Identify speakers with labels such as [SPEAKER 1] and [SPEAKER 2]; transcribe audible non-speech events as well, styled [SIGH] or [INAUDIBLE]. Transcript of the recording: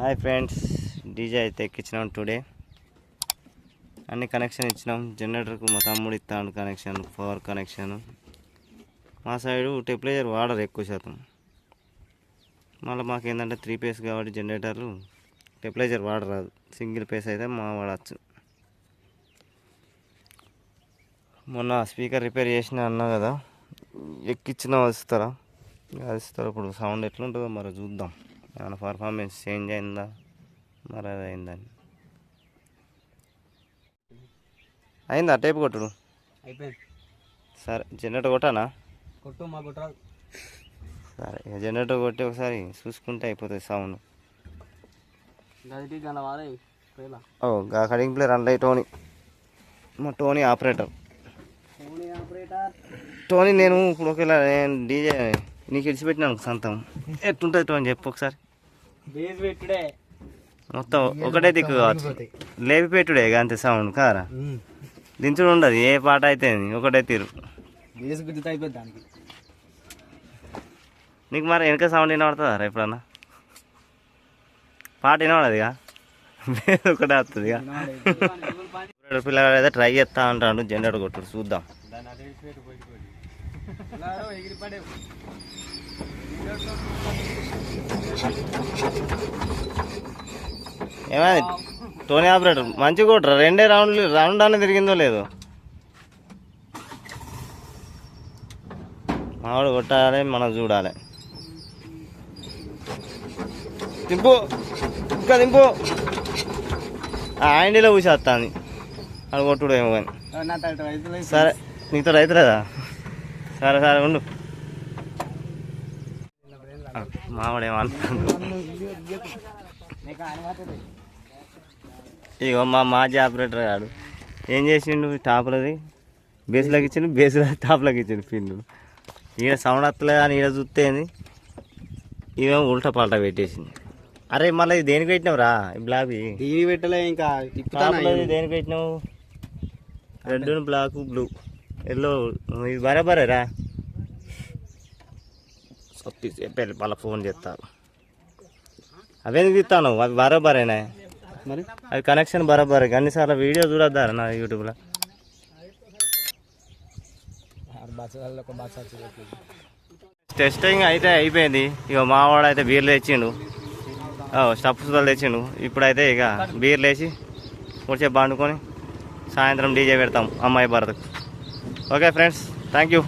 [SPEAKER 1] Hi friends DJ అయితే ఎక్కించినాం today అన్ని connection ఇచ్చినాం. జనరేటర్కు మా తమ్ముడు ఇస్తాడు కనెక్షన్ పవర్ కనెక్షన్ మా సైడు టెంపరేచర్ వాడరు ఎక్కువ శాతం. మళ్ళీ మాకు ఏంటంటే త్రీ పేస్ కాబట్టి జనరేటర్లు టెంపరేచర్ వాడరాదు. సింగిల్ పేస్ అయితే మా వాడచ్చు. మొన్న స్పీకర్ రిపేర్ చేసిన అన్నా కదా ఎక్కించిన వస్తారా? వస్తారు? ఇప్పుడు సౌండ్ ఎట్లుంటుందో మరి చూద్దాం. ఏమైనా పర్ఫార్మెన్స్ చేంజ్ అయిందా? మరి అది అయిందని. అయిందా టేప్ కొట్టుడు?
[SPEAKER 2] అయిపోయింది.
[SPEAKER 1] సరే జనరేటర్ కొట్టానా?
[SPEAKER 2] కొట్టు మా కొట్టరాదు.
[SPEAKER 1] సరే ఇక జనరేటర్ కొట్టి ఒకసారి చూసుకుంటే అయిపోతుంది సౌండ్ ఓ గా కడింగ్ ప్లేయర్ అన్లై టోనీ మా టోనీ ఆపరేటర్ టోనీ నేను ఇప్పుడు ఒకవేళ నేను డీజే నీకు ఇడిచిపెట్టినాను సంతం ఎట్లుంటుంది టోనీ చెప్పు ఒకసారి. మొత్తం ఒకటే దిక్కు కావచ్చు. లేపి పెట్టుడే అంతే సౌండ్ కారా. దించుడు ఉండదు ఏ పాట అయితే ఒకటే తీరు. నీకు మరి వెనక సౌండ్ వినబడుతుందా రా ఎప్పుడన్నా? పాట వినబడదు ఇక. వేరే [LAUGHS] ఒకటే వస్తుంది పిల్లగాడు అయితే ట్రై చేస్తా అంటాడు జనరేటర్ కొట్టుడు చూద్దాం. [LAUGHS] ఏమైంది? టోనీ ఆపరేటర్ మంచిగా కొట్టరా. రెండే రౌండ్లు రౌండ్ అన్న తిరిగిందో లేదో. మావాడు కొట్టాలి మనం చూడాలి. దింపు. ఇంకా దింపు. ఆండీలో ఊసేస్తాను అది కొట్టుడు ఏమో కానీ. సరే నీతో రైతులేదా సరే సరే ఉండు. మావాడు ఏమంటాడు
[SPEAKER 2] నీకు అనుమతి
[SPEAKER 1] ఇగో మా మాజీ ఆపరేటర్ గాడు. ఏం చేసిండు టాప్లది? బేస్లోకి ఇచ్చిండు బేస్లో టాప్లోకి ఇచ్చిండు పిన్ను. ఈడ సౌండ్ వస్తలేదు అని ఈడ చూస్తే ఇవేమో ఉల్టా పల్టా పెట్టేసింది. అరే మళ్ళీ ఇది దేనికి పెట్టినావురా ఈ బ్లాక్
[SPEAKER 2] టీవీ పెట్టలే ఇంకా
[SPEAKER 1] టాప్లది దేనికి పెట్టినావు? Red black blue. ఎల్లో. ఇది బరాబరేరా సొత్తి చెప్పారు మళ్ళీ ఫోన్ చేస్తారు అవెందుకు ఇస్తాను అవి బరాబరేనా?
[SPEAKER 2] మరి?
[SPEAKER 1] అది కనెక్షన్ బరాబర్. అన్నిసార్లు వీడియో చూడొద్దా నా యూట్యూబ్లో టెస్టింగ్ అయితే అయిపోయింది. ఇక మావాడు అయితే బీర్లు తెచ్చిండు స్టఫ్ సుధాలు తెచ్చిండు ఇప్పుడైతే ఇక బీర్లు వేసి వచ్చే పండుకొని సాయంత్రం డీజే పెడతాం అమ్మాయి భరతకు ఓకే ఫ్రెండ్స్ థ్యాంక్ యూ